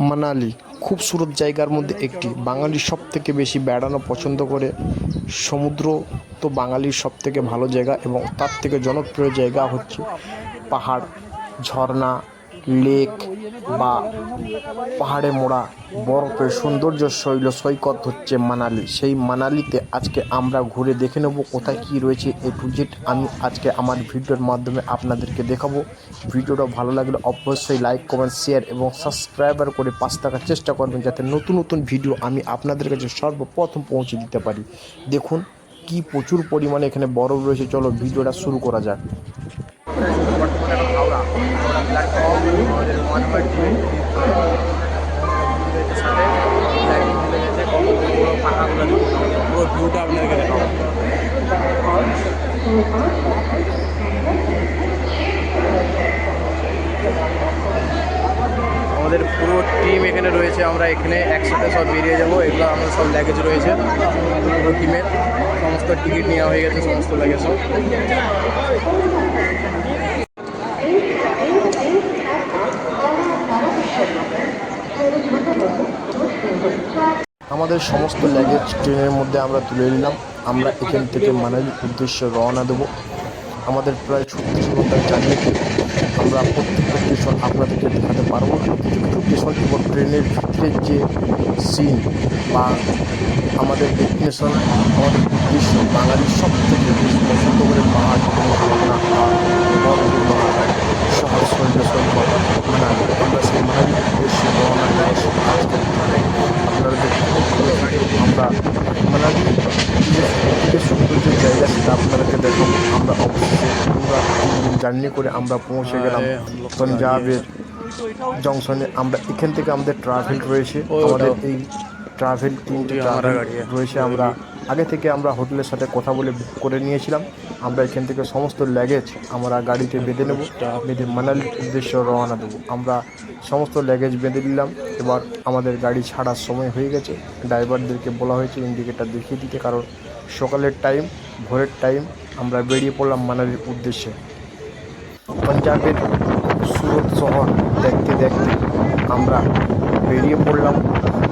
মানালি খুব খুবসুরত জায়গার মধ্যে একটি। বাঙালি সব থেকে বেশি বেড়ানো পছন্দ করে। সমুদ্র তো বাঙালির সব থেকে ভালো জায়গা এবং তার থেকে জনপ্রিয় জায়গা হচ্ছে পাহাড়, ঝর্ণা, লেক বা পাহাড়ে মোড়া বরফের সৌন্দর্য শৈল সৈকত হচ্ছে মানালি। সেই মানালিতে আজকে আমরা ঘুরে দেখে নেব কোথায় কী রয়েছে এ টু জেড। আমি আজকে আমার ভিডিওর মাধ্যমে আপনাদেরকে দেখাবো। ভিডিওটা ভালো লাগলে অবশ্যই লাইক, কমেন্ট, শেয়ার এবং সাবস্ক্রাইবার করে পাশ থাকার চেষ্টা করবেন যাতে নতুন নতুন ভিডিও আমি আপনাদের কাছে সর্বপ্রথম পৌঁছে দিতে পারি। দেখুন কি প্রচুর পরিমাণে এখানে বরফ রয়েছে। চলো ভিডিওটা শুরু করা যাক। হাওড়া। হাওড়া প্ল্যাটফর্ম আমাদের মহানবাড়ি সাথে লাইটিং মিলে গেছে কত পুরো দেখুন। পুরো আমাদের পুরো টিম এখানে রয়েছে, আমরা এখানে একসাথে সব বেরিয়ে যাব। এগুলো আমাদের সব ল্যাগেজ রয়েছে। পুরো টিমের সমস্ত টিকিট নেওয়া হয়ে গেছে, সমস্ত ল্যাগেজ সব। আমাদের সমস্ত লাগেজ ট্রেনের মধ্যে আমরা তুলে নিলাম। আমরা এখান থেকে মানালির উদ্দেশ্যে রওনা দেবো। আমাদের প্রায় ছত্রিশ ঘণ্টার জার্নিতে আমরা প্রত্যেকটা স্টেশন আপনাদেরকে দেখাতে পারব। না স্টেশন এবং ট্রেনের ভিতরের যে সিন বা আমাদের ডেস্টিনেশন আমাদের উদ্দেশ্য বাঙালির সব থেকে বেশি পছন্দ করে পাহাড় শহর মানালি আমরা সেই মানালির উদ্দেশ্যে রওনা দিয়েছি আমরা যে সবথেকে সৌন্দর্য জায়গা সেটা আপনাদেরকে দেখাবো। আমরা অবশ্যই পুরো জার্নি করে আমরা পৌঁছে গেলাম। পাঞ্জাবের জংশনে। আমরা এখান থেকে আমাদের ট্রাভেল রয়েছে। আমাদের এই ট্রাভেল তিনটে ট্রাভেল রয়েছে আমরা। আগে থেকে আমরা হোটেলের সাথে কথা বলে বুক করে নিয়েছিলাম। আমরা এখান থেকে সমস্ত ল্যাগেজ আমরা গাড়িতে বেঁধে নেব, বেঁধে মানালির উদ্দেশ্যে রওনা দেবো। আমরা সমস্ত ল্যাগেজ বেঁধে নিলাম। এবার আমাদের গাড়ি ছাড়ার সময় হয়ে গেছে। ড্রাইভারদেরকে বলা হয়েছে ইন্ডিকেটার দেখিয়ে দিতে, কারণ সকালের টাইম ভোরের টাইম আমরা বেরিয়ে পড়লাম মানালির উদ্দেশ্যে। পাঞ্জাবের সুরত শহর দেখতে দেখতে আমরা বেরিয়ে পড়লাম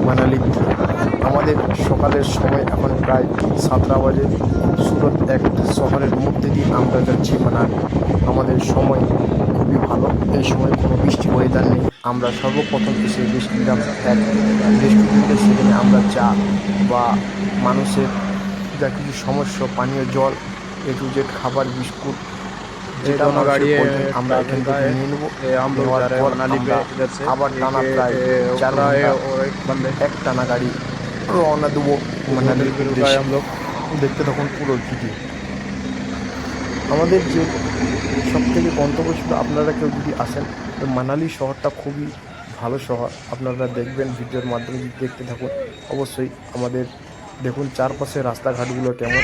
মানালির আমাদের সকালের সময় এখন প্রায় সাতটা বাজে। সুরত এক শহরের মধ্যে দিয়ে আমরা যাচ্ছি মানে আমাদের সময় খুবই ভালো। এই সময় কোনো বৃষ্টি ওয়েদার নেই। আমরা সর্বপ্রথম এসে গেছিলাম এক রেস্টুরেন্টে সেখানে আমরা চা বা মানুষের যা কিছু সমস্যা পানীয় জল একটু যে খাবার বিস্কুট গাড়ি আমরা এখান থেকে নিয়ে নেব। আবার টানা প্রায় চার এক টানা গাড়ি রওনা দেবো মানালির উদ্দেশ্যে আমরা দেখতে তখন পুরো ভিডিও আমাদের যে সব থেকে গন্তব্য ছিল আপনারা কেউ যদি আসেন তো মানালি শহরটা খুবই ভালো শহর। আপনারা দেখবেন ভিডিওর মাধ্যমে দেখতে থাকুন অবশ্যই আমাদের দেখুন চারপাশে রাস্তাঘাটগুলো কেমন।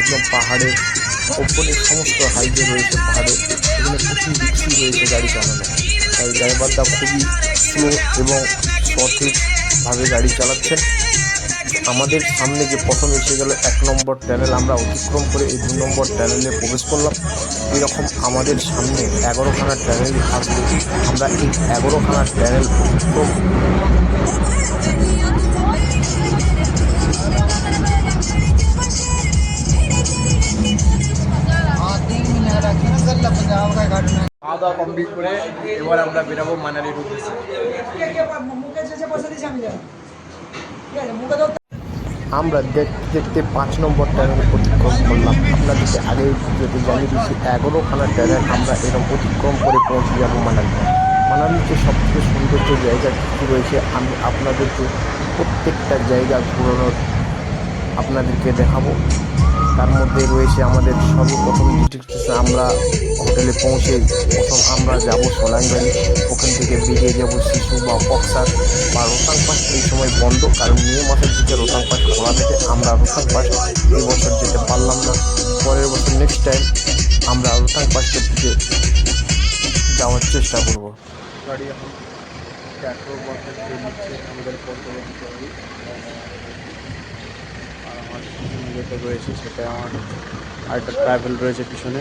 একদম পাহাড়ে ওপরে সমস্ত হাইওয়ে রয়েছে পাহাড়ে। এখানে প্রচুর বৃষ্টি রয়েছে গাড়ি চালানো। তাই ড্রাইভারটা খুবই স্লো এবং সঠিকভাবে গাড়ি চালাচ্ছেন। আমাদের সামনে যে প্রথম এসে গেল এক নম্বর ট্যানেল আমরা অতিক্রম করে এই দু নম্বর ট্যানেলে প্রবেশ করলাম। এরকম আমাদের সামনে এগারোখানা ট্যানেল আসবে। আমরা এই এগারোখানা ট্যানেল অতিক্রম খাওয়া দাওয়া কমপ্লিট করে এবার আমরা বেরাবো মানালির উদ্দেশ্যে। আমরা দেখতে দেখতে পাঁচ নম্বর ট্যানেল অতিক্রম করলাম। আপনাদেরকে আগে যদি জানিয়ে দিচ্ছি এগারোখানা ট্যানেল আমরা এরকম অতিক্রম করে পৌঁছে যাব মানালি। মানালিতে যে সুন্দর যে জায়গা রয়েছে, আমি আপনাদেরকে প্রত্যেকটা জায়গা ঘুরানোর আপনাদেরকে দেখাবো। তার মধ্যে রয়েছে আমাদের সর্বপ্রথম আমরা হোটেলে পৌঁছে প্রথম আমরা যাব সোলাঙ্গারি ওখান থেকে বেরিয়ে যাব শিশু বা বক্সার বা রোতাং পাস এই সময় বন্ধ, কারণ মে মাসের দিকে রোতাং পাস খোলা থেকে। আমরা রোতাং পাস এই বছর যেতে পারলাম না। পরের বছর নেক্সট টাইম আমরা রোতাং পাসের দিকে যাওয়ার চেষ্টা করব। গাড়ি এখন আমাদের আমার যেটা রয়েছে সেটা আমার আরেকটা ট্রাভেল রয়েছে পিছনে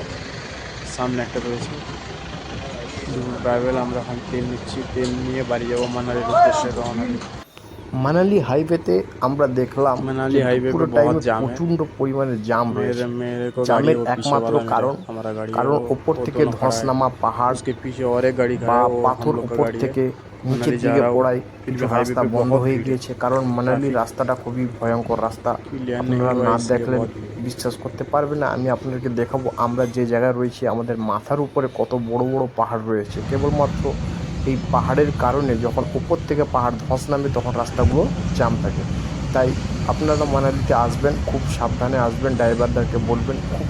সামনে একটা রয়েছে। দুপুর ট্রাভেল আমরা এখন ট্রেন নিচ্ছি ট্রেন নিয়ে বাড়ি যাব মানালির উদ্দেশ্যে রওনা মানালি হাইওয়েতে আমরা দেখলাম মানালি হাইওয়ে পুরো প্রচণ্ড পরিমাণে জাম রয়েছে। জামের একমাত্র কারণ কারণ ওপর থেকে ধস নামা পাহাড় গাড়ি পাথর ওপর থেকে নিচের দিকে পড়াই কিছু রাস্তা বন্ধ হয়ে গিয়েছে। কারণ মানালি রাস্তাটা খুবই ভয়ঙ্কর রাস্তা। আপনারা না দেখলে বিশ্বাস করতে পারবে না। আমি আপনাদেরকে দেখাবো আমরা যে জায়গায় রয়েছি আমাদের মাথার উপরে কত বড় বড় পাহাড় রয়েছে। কেবলমাত্র এই পাহাড়ের কারণে যখন উপর থেকে পাহাড় ধস নামে তখন রাস্তাগুলো জাম থাকে। তাই আপনারা মানালিতে আসবেন খুব সাবধানে আসবেন। ড্রাইভারদেরকে বলবেন খুব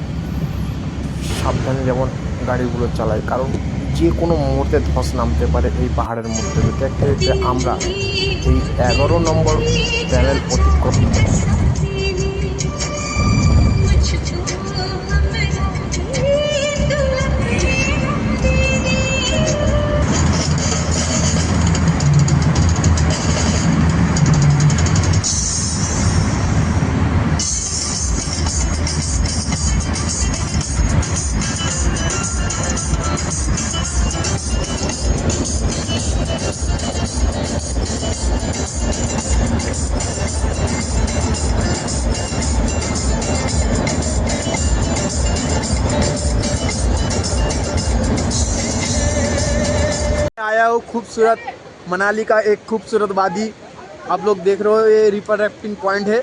সাবধানে যেমন গাড়িগুলো চালায়। কারণ যে কোনো মুহূর্তে ধস নামতে পারে এই পাহাড়ের মধ্যে দেখতে আমরা এই এগারো নম্বর প্যানেল অতিক্রম खूबसूरत मनाली का एक खूबसूरत वादी आप लोग देख रहे हो, ये रिपर राफ्टिंग पॉइंट है,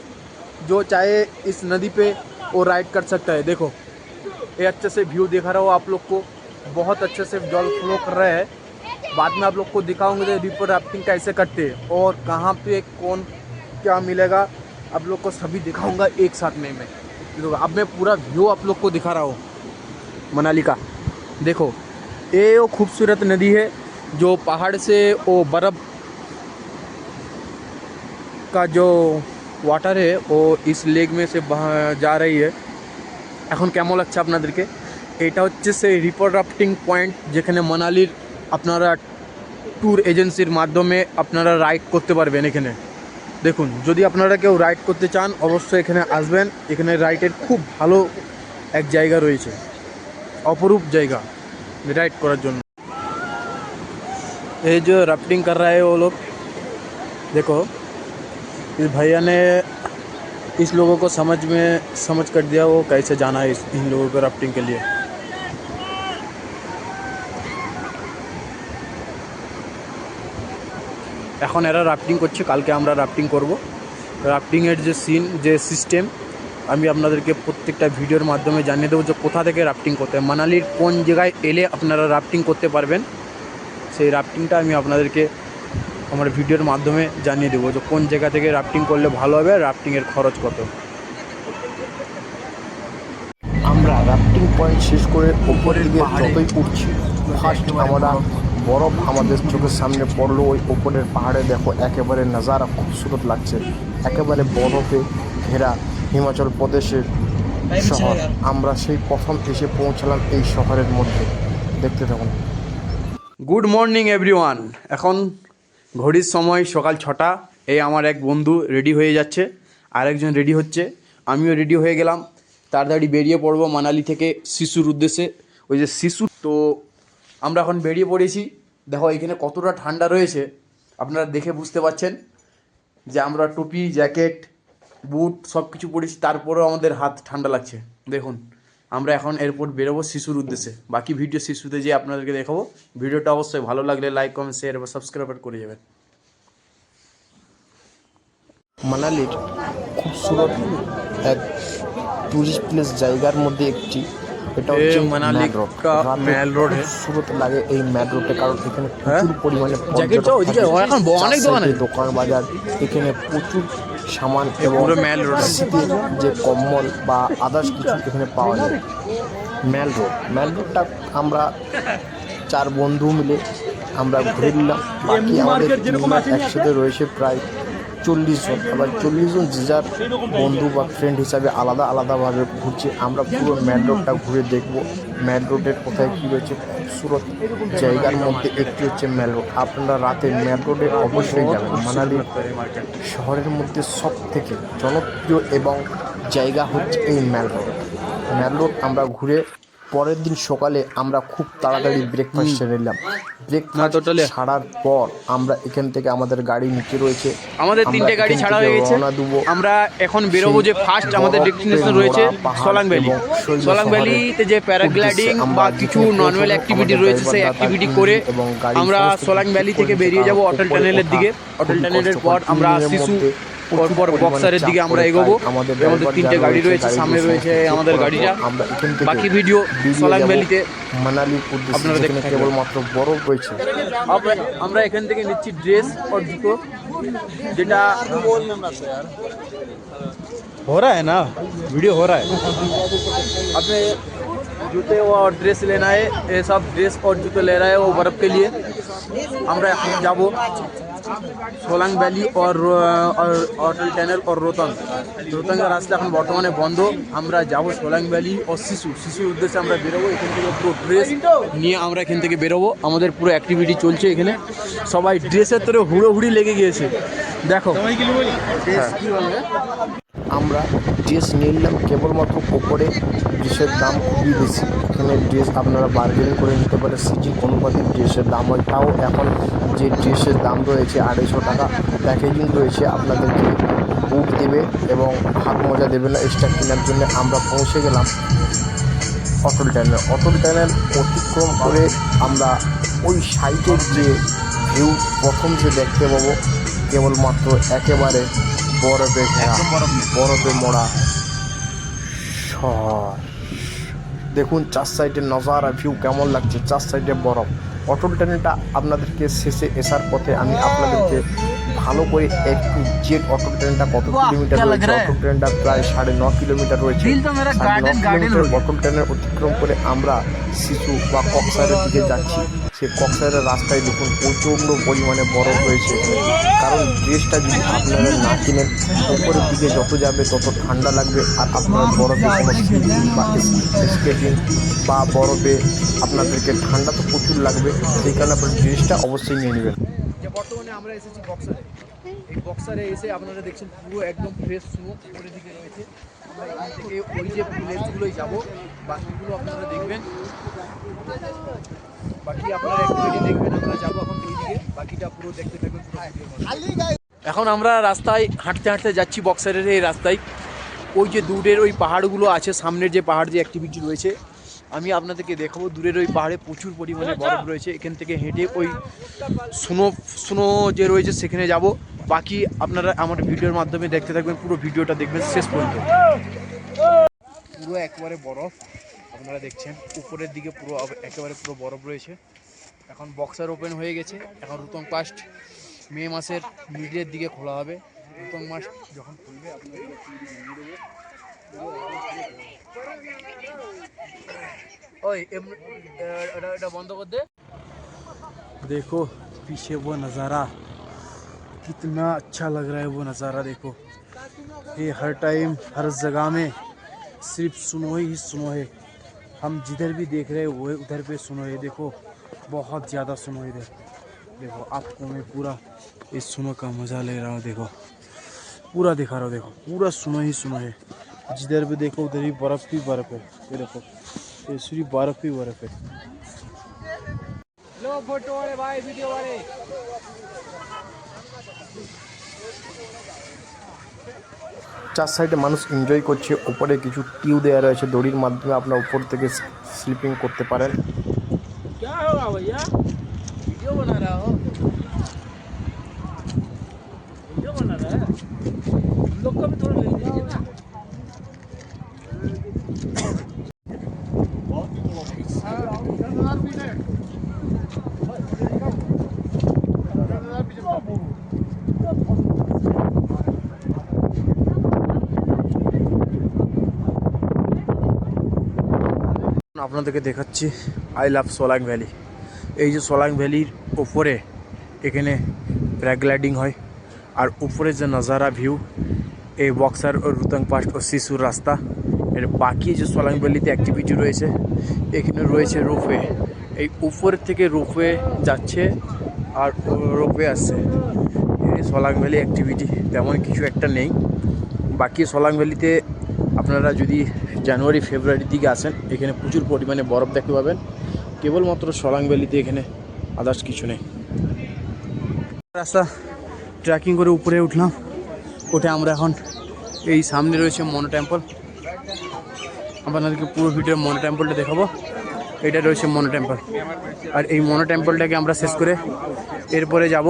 जो चाहे इस नदी पे वो राइड कर सकता है। देखो, ये अच्छे से व्यू दिखा रहा हो आप लोग को, बहुत अच्छे से जल फ्लो कर रहा है। बाद में आप लोग को दिखाऊँगे रिपर राफ्टिंग कैसे करते हैं और कहाँ पे कौन क्या मिलेगा। आप लोग को सभी दिखाऊँगा एक साथ में मैं। देखो, अब मैं पूरा व्यू आप लोग को दिखा रहा हूँ, मनाली का। देखो, ये वो खूबसूरत नदी है जो पहाड़ से वो बर्फ़ का जो ওয়াটার है वो इस लेक में से बहा- जा रही है এখন কেমন লাগছে আপনাদেরকে এটা হচ্ছে সেই রিপোর রাফটিং পয়েন্ট যেখানে মানালির আপনারা ট্যুর এজেন্সির মাধ্যমে আপনারা রাইড করতে পারবেন এখানে দেখুন যদি আপনারা কেউ রাইড করতে চান অবশ্যই এখানে আসবেন এখানে রাইডের খুব ভালো এক জায়গা রয়েছে অপরূপ জায়গা राइड করার জন্য ये जो राफ्टिंग कर रहा है वो लोग देखो इस भैया ने इस लोगों को समझ में समझ कर दिया वो कैसे जाना है इस इन लोगों को राफ्टिंग के लिए এখন এরা রাফটিং করছে কালকে আমরা রাফটিং করব রাফটিংয়ের যে সিন যে সিস্টেম আমি আপনাদেরকে প্রত্যেকটা ভিডিওর মাধ্যমে জানিয়ে দেবো যে কোথা থেকে রাফটিং করতে হয় মানালির কোন জায়গায় এলে আপনারা রাফটিং করতে পারবেন সেই রাফটিংটা আমি আপনাদেরকে আমার ভিডিওর মাধ্যমে জানিয়ে দেবো যে কোন জায়গা থেকে রাফটিং করলে ভালো হবে আর রাফটিংয়ের খরচ কত। আমরা রাফটিং পয়েন্ট শেষ করে ওপরের দিকে যতই উঠছি ফার্স্ট আমরা বরফ আমাদের চোখের সামনে পড়ল ওই ওপরের পাহাড়ে দেখো একেবারে নাজারা খুবসুরত লাগছে একেবারে বরফে ঘেরা হিমাচল প্রদেশের শহর। আমরা সেই প্রথম এসে পৌঁছালাম এই শহরের মধ্যে। দেখতে থাকুন। গুড মর্নিং এভরিওয়ান এখন ঘড়ির সময় সকাল ছটা। এই আমার এক বন্ধু রেডি হয়ে যাচ্ছে। আরেকজন রেডি হচ্ছে। আমিও রেডি হয়ে গেলাম। তাড়াতাড়ি বেরিয়ে পড়ব মানালি থেকে শিশুর উদ্দেশ্যে। ওই যে শিশু, তো আমরা এখন বেরিয়ে পড়েছি। দেখো, এখানে কতটা ঠান্ডা রয়েছে। আপনারা দেখে বুঝতে পারছেন যে আমরা টুপি, জ্যাকেট, বুট সব কিছু পরেছি। তারপরেও আমাদের হাত ঠান্ডা লাগছে। দেখুন। আমরা এখন এরপর বেরোবো শিশুর উদ্দেশ্যে। বাকি ভিডিও শিশুতে যে আপনাদেরকে দেখাবো। ভিডিওটা অবশ্যই ভালো লাগলে লাইক কমেন্ট শেয়ার এবং সাবস্ক্রাইব করে যাবেন। মানালির খুব সুন্দর এক টুরিস্ট প্লেস জায়গার মধ্যে একটি। এটা হচ্ছে মানালি ম্যাল রোড হে। লাগে এই ম্যাড রোডে কারণ এখানে হ্যাঁ? প্রচুর পরিমাণে জ্যাকেট তো ওইদিকে এখন অনেক দোকান। দোকান বাজার এখানে প্রচুর সামান এবং। শীতের যে কম্বল বা আদার্স কিছু এখানে পাওয়া যায়। ম্যাল রোড। ম্যাল রোডটা আমরা চার বন্ধু মিলে আমরা ঘুরে নিলাম। বাকি আমাদের একসাথে রয়েছে প্রায় চল্লিশ জন, আবার চল্লিশ জন যে যার বন্ধু বা ফ্রেন্ড হিসাবে আলাদা আলাদাভাবে ঘুরছে। আমরা পুরো ম্যান রোডটা ঘুরে দেখব। ম্যান রোডের কোথায় কী রয়েছে, খুবসুরত জায়গার মধ্যে একটি হচ্ছে ম্যাল রোড আপনারা রাতে ম্যাড রোডে অবশ্যই যাবেন। মানালির শহরের মধ্যে সব থেকে জনপ্রিয় এবং জায়গা হচ্ছে এই ম্যাল রোড ম্যাল রোড আমরা ঘুরে পরের দিন সকালে আমরা খুব তাড়াতাড়ি ব্রেকফাস্ট সেরে নিলাম। ব্রেকফাস্ট ছাড়ার পর আমরা এখান থেকে আমাদের গাড়ি নিচে রয়েছে। আমাদের তিনটে গাড়ি ছাড়া হয়ে গেছে। আমরা এখন বেরোবো যে ফার্স্ট আমাদের ডেস্টিনেশন রয়েছে সোলাং ভ্যালি সোলাং ভ্যালিতে যে প্যারাগ্লাইডিং বা কিছু নর্মাল অ্যাক্টিভিটি রয়েছে সেই অ্যাক্টিভিটি করে আমরা সোলাং ভ্যালি থেকে বেরিয়ে যাব অটল টানেলের দিকে। অটল টানেলের পর আমরা শিশু পরপর পরিমাণে বক্সারের চাপ দিকে আমরা পড়ে, এগোবো তাই আমাদের আমাদের driver তিনটে যারা গাড়ি রয়েছে গাড়িগুলো সামনে রয়েছে সমস্ত আমাদের ঠিক গাড়িটা করার পর আমরা এখান থেকে বাকি ভিডিও বেরিয়ে সোলাং যাবো ভ্যালিতে মানালির উদ্দেশ্যে আপনারা দেখতে যেখানে থাকবেন। কেবলমাত্র বরফ রয়েছে আমরা- আমরা এখান থেকে নিচ্ছি ড্রেস और জুতো যেটা हो रहा है ना वीडियो हो रहा है अपने जूते और ड्रेस लेना है ये सब ड्रेस और जूते ले रहा है वो बर्फ़ के लिए আমরা এখন যাব সোলাং ভ্যালি और और অটল টানেল और রোতং রোতংয়ের রাস্তা এখন বর্তমানে বন্ধ আমরা যাব সোলাং ভ্যালি ও শিশু শিশুর উদ্দেশ্যে আমরা বেরোবো এখান থেকে পুরো ড্রেস নিয়ে আমরা এখান থেকে বেরোবো আমাদের পুরো অ্যাক্টিভিটি চলছে এখানে সবাই ড্রেসের তোরে হুড়োহুড়ি লেগে গিয়েছে দেখো আমরা ড্রেস নিলাম। কেবলমাত্র ওপরে ড্রেসের দাম খুবই বেশি। এখানে ড্রেস আপনারা বার্গেনিং করে নিতে পারে সিজি অনুপাতে ড্রেসের দাম হয়। তাও এখন যে ড্রেসের দাম রয়েছে আড়াইশো টাকা প্যাকেজিং রয়েছে, আপনাদেরকে বুট দেবে এবং হাত মোজা দেবে না এক্সট্রা কেনার জন্য আমরা পৌঁছে গেলাম অটল ট্যানেল অটল ট্যানেল অতিক্রম করে আমরা ওই সাইটের যে ভিউ প্রথম যে দেখতে পাবো, কেবলমাত্র একেবারে বরফে ঘেরা বরফে। মোড়া। শহর দেখুন চার সাইডের নজারা ভিউ কেমন লাগছে চার সাইডে বরফ। অটল ট্রেনটা আপনাদেরকে শেষে আসার পথে আমি আপনাদেরকে ভালো করে একটু জেট অটল ট্রেনটা কত কিলোমিটার রয়েছে অটল ট্রেনটা প্রায় সাড়ে ন কিলোমিটার রয়েছে। সাড়ে ন কিলোমিটার অটল ট্রেনের অতিক্রম করে আমরা শিশু বা কক্সারের দিকে যাচ্ছি। সেই কক্সারের রাস্তায় দেখুন প্রচণ্ড পরিমাণে বরফ হয়েছে কারণ ড্রেসটা যদি আপনারা না কিনেন, উপরের দিকে যত যাবে তত ঠান্ডা লাগবে আর আপনার বরফে কোনো স্লিপিং বা স্কেটিং বা বরফে আপনাদেরকে ঠান্ডা তো প্রচুর লাগবে, সেই কারণে আপনার ড্রেসটা অবশ্যই নিয়ে নেবেন। বর্তমানে আমরা এসেছি বক্সারে। এই বক্সারে এসে আপনারা দেখছেন পুরো একদম ফ্রেশ স্নো উপরের দিকে রয়েছে। থেকে ওই যে প্লেসগুলোই যাব, বাকিগুলো আপনারা দেখবেন। বাকি আপনারা অ্যাক্টিভিটি দেখবেন, আমরা যাব এখন ওই দিকে বাকিটা পুরো দেখতে থাকবেন। এখন আমরা রাস্তায় হাঁটতে হাঁটতে যাচ্ছি বক্সারের এই রাস্তায়। ওই যে দূরের ওই পাহাড়গুলো আছে, সামনের যে পাহাড় যে অ্যাক্টিভিটি রয়েছে, আমি আপনাদেরকে দেখাবো, দূরের ওই পাহাড়ে প্রচুর পরিমাণে বরফ রয়েছে। এখান থেকে হেঁটে ওই স্নো স্নো যে রয়েছে, সেখানে যাব। বাকি আপনারা আমার ভিডিওর মাধ্যমে দেখতে থাকবেন পুরো ভিডিওটা দেখবেন শেষ পর্যন্ত পুরো একেবারে বরফ আপনারা দেখছেন উপরের দিকে পুরো আব- একেবারে পুরো বরফ রয়েছে এখন বক্সার ওপেন হয়ে গেছে এখন রুতং পাস্ট মে মাসের মিডলের দিকে খোলা হবে রুতং মাস যখন খুলবে আপনাদেরকে activity জানিয়ে দেবো। ওই এম- এ- এটা এটা বন্ধ করে দে देखो पीछे वो नज़ारा कितना अच्छा लग रहा है वो नज़ारा, देखो। ये हर टाइम, हर जगह में सिर्फ़ सुनो ही सुनो है हम जिधर भी देख रहे हैं, वो उधर पे सुनो है देखो, बहुत ज़्यादा सुनो इधर देखो आपको मैं पूरा इस सुनो का मज़ा ले रहा हूँ, देखो। पूरा दिखा रहा हूँ, देखो। पूरा सुनो ही सुनो है जिधर भी देखो, उधर ही बर्फ़ ही बर्फ़ है। ये देखो, ये सिर्फ़ बर्फ़ ही बर्फ़ है। लो फ़ोटो वाले, भाई, वीडियो वाले। চার সাইডে মানুষ এনজয় করছে, ওপরে কিছু টিউ দেওয়া রয়েছে, দড়ির মাধ্যমে আপনার উপর থেকে স্লিপিং করতে পারেন। আপনাদেরকে দেখাচ্ছি আই লাভ সোলাং ভ্যালি এই যে সোলাং ভ্যালির ওপরে এখানে প্যারাগ্লাইডিং হয়, আর উপরে যে নজারা ভিউ এই বক্সার ও রুতং পাস্ট ও শিশুর রাস্তা, এর বাকি যে সোলাং ভ্যালিতে অ্যাক্টিভিটি রয়েছে, এখানে রয়েছে রোপওয়ে এই উপর থেকে রোপওয়ে যাচ্ছে আর রোপওয়ে আসছে। এই সোলাং ভ্যালি অ্যাক্টিভিটি তেমন কিছু একটা নেই। বাকি সোলাং ভ্যালিতে আপনারা যদি জানুয়ারি, ফেব্রুয়ারির দিকে আসেন এখানে প্রচুর পরিমাণে বরফ দেখতে পাবেন। কেবলমাত্র সলাং ভ্যালিতে এখানে আদার্স কিছু নেই। রাস্তা ট্রেকিং করে উপরে উঠলাম। উঠে আমরা এখন এই সামনে রয়েছে মনো টেম্পল। আপনাদেরকে পুরো ভিডিও মনো টেম্পলটা দেখাবো। এটা রয়েছে মনো টেম্পল। আর এই মনো টেম্পলটাকে আমরা শেষ করে এরপরে যাব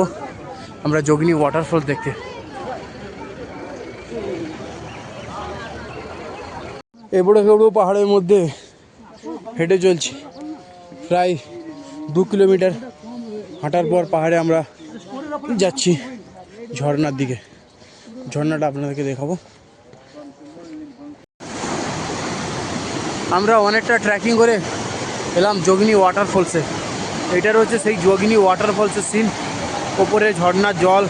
আমরা যোগিনী ওয়াটারফল দেখতে। এবড়ো খেবড়ো পাহাড়ের মধ্যে হেঁটে চলছি। প্রায় দু কিলোমিটার হাঁটার পর পাহাড়ে আমরা যাচ্ছি ঝর্নার দিকে। ঝর্ণাটা আপনাদেরকে দেখাবো। আমরা অনেকটা ট্রেকিং করে এলাম যোগিনী ওয়াটারফলসে এটা হচ্ছে সেই যোগিনী ওয়াটারফলসের সিন ওপরে ঝর্ণার জল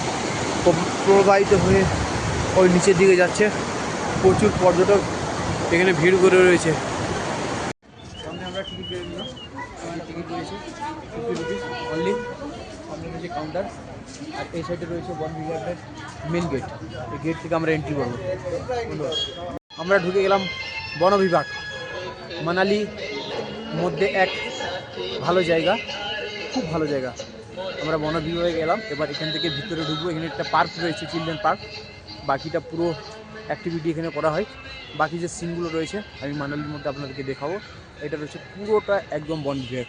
প্রবাহিত হয়ে ওই নিচের দিকে যাচ্ছে। প্রচুর পর্যটক এখানে ভিড় করে রয়েছে। কাউন্টার আর এই সাইডে রয়েছে বন বিভাগের গেট এই গেট থেকে আমরা এন্ট্রি আমরা ঢুকে গেলাম বন বিভাগ। মানালি মধ্যে এক ভালো জায়গা, খুব ভালো জায়গা। আমরা বন বিভাগে গেলাম। এবার এখান থেকে ভিতরে ঢুকবো। এখানে একটা পার্ক রয়েছে চিলড্রেন পার্ক বাকিটা পুরো অ্যাক্টিভিটি এখানে করা হয়। বাকি যে সিনগুলো রয়েছে, আমি মানালির মধ্যে আপনাদেরকে দেখাবো। এটা রয়েছে পুরোটা একদম বন বিভাগ।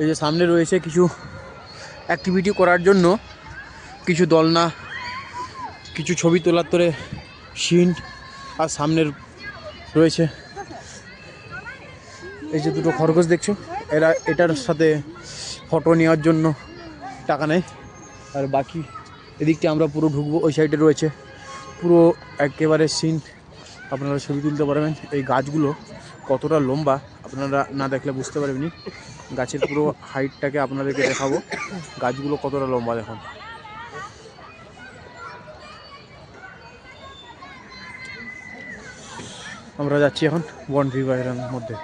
এই যে সামনে রয়েছে কিছু অ্যাক্টিভিটি করার জন্য। কিছু দলনা, কিছু ছবি তোলার তোরে সিন আর সামনের রয়েছে। এই যে দুটো খরগোশ দেখছ? এরা, এটার সাথে ফটো নেওয়ার জন্য টাকা নেয়। আর বাকি এদিকটা আমরা পুরো ঢুকবো, ওই সাইডে রয়েছে। পুরো একেবারে সিন আপনারা ছবি তুলতে পারবেন। এই গাছগুলো কতটা লম্বা, আপনারা না দেখলে বুঝতে পারবেন গাছের পুরো হাইটটাকে আপনাদেরকে দেখাবো। গাছগুলো কতটা লম্বা দেখুন। আমরা যাচ্ছি এখন বন বিভাগের মধ্যে।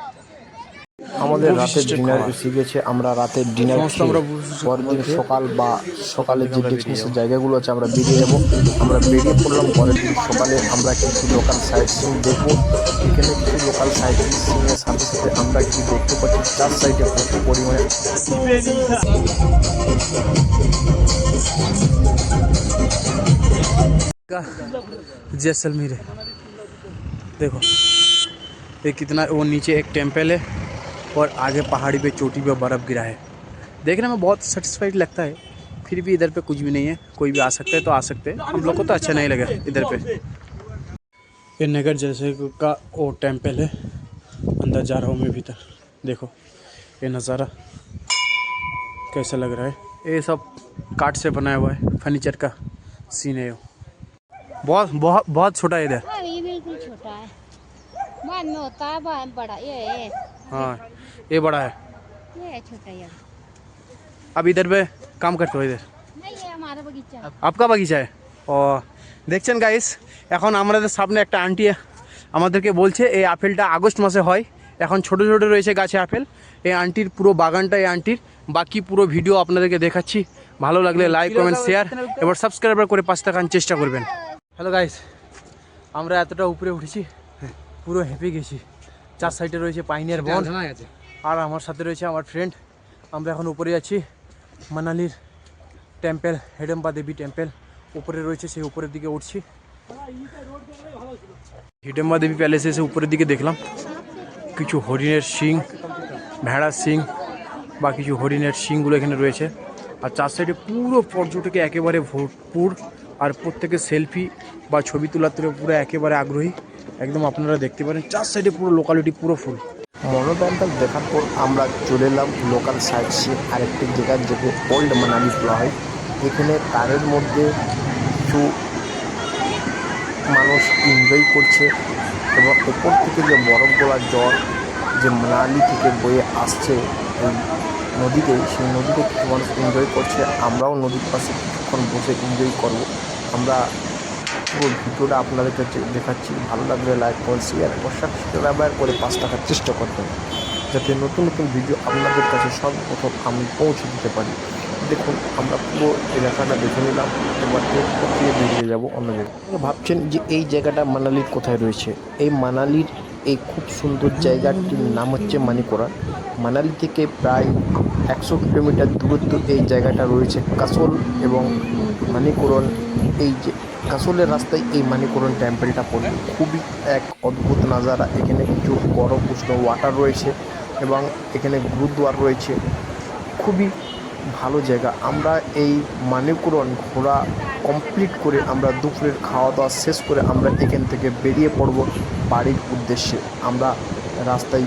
আমাদের খুব রাতের বিশিষ্ট ডিনার খাবার। এসে গেছে আমরা রাতের ডিনার সমস্ত আমরা বুঝ- পরের দিন সকাল বা সকালের যে আমরা বেরিয়ে ডেস্টিনেশন জায়গাগুলো আছে আমরা বেরিয়ে যাবো আমরা বেরিয়ে পড়লাম পরের দিন সকালে আমরা কিছু লোকাল সাইট সিন দেখবো এখানে কিছু লোকাল সাইট সিন এর সাথে সাথে আমরা কি দেখতে পাচ্ছি চার সাইডে প্রচুর পরিমাণে का जैसलमेर है देखो ये कितना वो नीचे एक टेम्पल है और आगे पहाड़ी पे चोटी पे बर्फ़ गिरा है। देखने में बहुत सेटिस्फाइड लगता है। फिर भी इधर पे कुछ भी नहीं है। कोई भी आ सकता है तो आ सकते हैं। हम लोग को तो अच्छा नहीं लगा इधर पे। ये नगर जैसे का वो टेंपल है। अंदर जा रहा हूँ मैं भीतर देखो ये नज़ारा कैसा लग रहा है। ये सब काट से बनाया हुआ है। फर्नीचर का सीन है बहुत बहुत बहुत छोटा है इधर। हाँ ये बिल्कुल छोटा है। बाद में होता है बड़ा। ये। हाँ। ये बड़ा है ये है छोटा ये अब इधर पे काम करते हो इधर नहीं ये हमारा बगीचा है আপকা বাগিচায় ও দেখছেন গাইস এখন আমাদের সামনে একটা আন্টি আমাদেরকে বলছে এই আপেলটা আগস্ট মাসে হয় এখন ছোট ছোট রয়েছে গাছে আপেল এই আন্টির পুরো বাগানটা এই আন্টির বাকি পুরো ভিডিও আপনাদেরকে দেখাচ্ছি ভালো লাগলে লাইক কমেন্ট শেয়ার এবার সাবস্ক্রাইবার করে পাশে থাকার চেষ্টা করবেন হ্যালো গাইস আমরা এতটা উপরে উঠেছি পুরো হেঁপে গেছি চার সাইডে রয়েছে পাইনিয়ার বন আর আমার সাথে রয়েছে আমার ফ্রেন্ড আমরা এখন উপরে যাচ্ছি মানালির টেম্পেল হেডম্বা দেবী টেম্পেল উপরে রয়েছে, সেই উপরের দিকে উঠছি। হিডম্বা দেবী প্যালেসে এসে উপরের দিকে দেখলাম। কিছু হরিণের শিং ভেড়ার শিং বা কিছু হরিণের শিংগুলো এখানে রয়েছে। আর চার সাইডে পুরো পর্যটকে একেবারে ভরপুর আর প্রত্যেকে সেলফি বা ছবি তোলার তুলে পুরো একেবারে আগ্রহী। একদম আপনারা দেখতে পারেন, চার সাইডে পুরো লোকালিটি পুরো ফুল মনোটেম্পল দেখার পর আমরা চলে এলাম লোকাল সাইড সিন আরেকটি জায়গা যেকে ওল্ড মানালি বলা হয়। এখানে তারের মধ্যে কিছু মানুষ এনজয় করছে এবং ওপর থেকে যে বরফ গোলা জল যে মানালি থেকে বয়ে আসছে ওই নদীতে, সেই নদীতে কিছু মানুষ এনজয় করছে। আমরাও নদীর পাশে কিছুক্ষণ বসে এনজয় করব। আমরা পুরো ভিডিওটা আপনাদের কাছে দেখাচ্ছি। ভালো লাগলে লাইক কমেন্ট শেয়ার এবং সাবস্ক্রাইবার করে পাঁচ টাকার চেষ্টা করবেন যাতে নতুন নতুন ভিডিও আপনাদের কাছে সর্বপ্রথম আমি পৌঁছে দিতে পারি। দেখুন, আমরা পুরো এলাকাটা দেখে নিলাম। এবার এরপর থেকে বেরিয়ে যাব অন্য জায়গায়। ভাবছেন যে এই জায়গাটা মানালির কোথায় রয়েছে? এই মানালির এই খুব সুন্দর জায়গাটির নাম হচ্ছে মানিকোরা মানালি থেকে প্রায় একশো কিলোমিটার দূরত্ব এই জায়গাটা রয়েছে। কাসল এবং মানিকোরন এই যে কাসলের রাস্তায় এই মানিকোরন টেম্পলটা পড়ে খুবই এক অদ্ভুত নাজারা। এখানে কিছু গরম উষ্ণ ওয়াটার রয়েছে এবং এখানে গুরুদ্বার রয়েছে। খুবই ভালো জায়গা। আমরা এই মানিকরণ ঘোরা কমপ্লিট করে আমরা দুপুরের খাওয়া দাওয়া শেষ করে আমরা এখান থেকে বেরিয়ে পড়ব বাড়ির উদ্দেশ্যে। আমরা রাস্তায়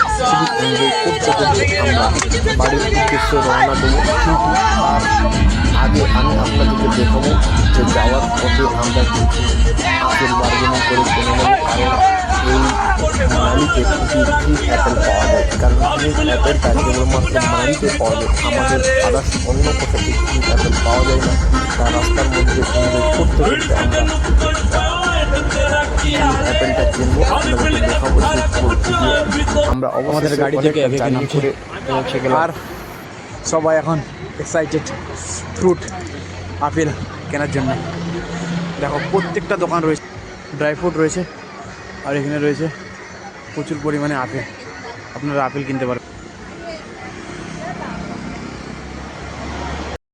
খুবই এনজয় করতে করতে আমরা বাড়ির উদ্দেশ্যে রওনা দেবো কিন্তু তার আগে আমি আপনাদেরকে দেখাবো যে যাওয়ার পথে আমরা কিছু আপেল বার্গেনিং করে কিনে নেব কারণ এই মানালিতে খুবই গ্রিন অ্যাপেল পাওয়া যায় কারণ গ্রিন অ্যাপেলটা কেবলমাত্র মানালিতে পাওয়া যায় আমাদের আদার্স অন্য কোথাও গ্রিন অ্যাপেল পাওয়া যায় না তা রাস্তার মধ্যে এনজয় করতে করতে আমরা অ্যাপেলটা কিনবো আপনাদেরকে দেখাবো সেই পুরো ভিডিও আমরা আমাদের গাড়ি থেকে আর সবাই এখন এক্সাইটেড ফ্রুট আপেল কেনার জন্য। দেখো প্রত্যেকটা দোকান রয়েছে। ড্রাই ফ্রুট রয়েছে আর এখানে রয়েছে প্রচুর পরিমাণে আপেল। আপনারা আপেল কিনতে পারবেন।